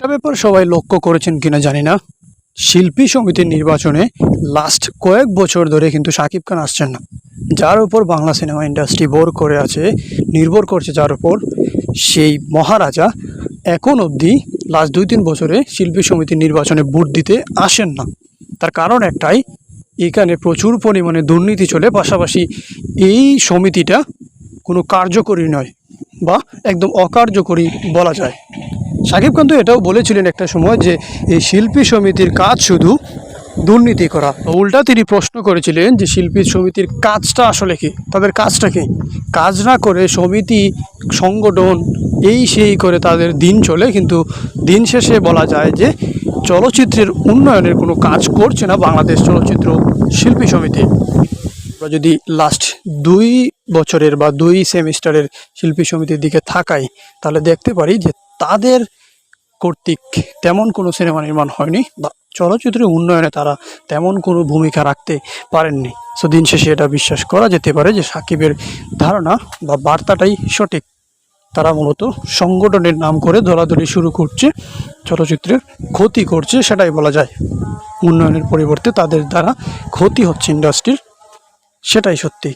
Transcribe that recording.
একটা ব্যাপার সবাই লক্ষ্য করেছেন কিনা জানি না। শিল্পী সমিতির নির্বাচনে লাস্ট কয়েক বছর ধরে কিন্তু শাকিব খান আসছেন না। যার উপর বাংলা সিনেমা ইন্ডাস্ট্রি বোর করে আছে, নির্ভর করছে যার উপর। সেই মহারাজা এখন অবধি লাস্ট দুই তিন বছরে শিল্পী সমিতির নির্বাচনে ভোট দিতে আসেন না। তার কারণ একটাই, এখানে প্রচুর পরিমাণে দুর্নীতি চলে, পাশাপাশি এই সমিতিটা কোনো কার্যকরী নয় বা একদম অকার্যকরী বলা যায়। সাকিব খান তো এটাও বলেছিলেন একটা সময় যে এই শিল্পী সমিতির কাজ শুধু দুর্নীতি করা। উল্টা তিনি প্রশ্ন করেছিলেন যে শিল্পী সমিতির কাজটা আসলে কি? তাদের কাজটা কি? কাজ না করে সমিতি, সংগঠন, এই সেই করে তাদের দিন চলে, কিন্তু দিন শেষে বলা যায় যে চলচ্চিত্রের উন্নয়নের কোনো কাজ করছে না বাংলাদেশ চলচ্চিত্র শিল্পী সমিতি। আমরা যদি লাস্ট দুই বছরের বা দুই সেমিস্টারের শিল্পী সমিতির দিকে তাকাই তাহলে দেখতে পারি যে তাদের কর্তৃক তেমন কোনো সিনেমা নির্মাণ হয়নি বা চলচ্চিত্রের উন্নয়নে তারা তেমন কোনো ভূমিকা রাখতে পারেননি। সো দিন শেষে এটা বিশ্বাস করা যেতে পারে যে সাকিবের ধারণা বা বার্তাটাই সঠিক। তারা মূলত সংগঠনের নাম করে দলাদলি শুরু করছে, চলচ্চিত্রের ক্ষতি করছে সেটাই বলা যায়। উন্নয়নের পরিবর্তে তাদের দ্বারা ক্ষতি হচ্ছে ইন্ডাস্ট্রির, সেটাই সত্যি।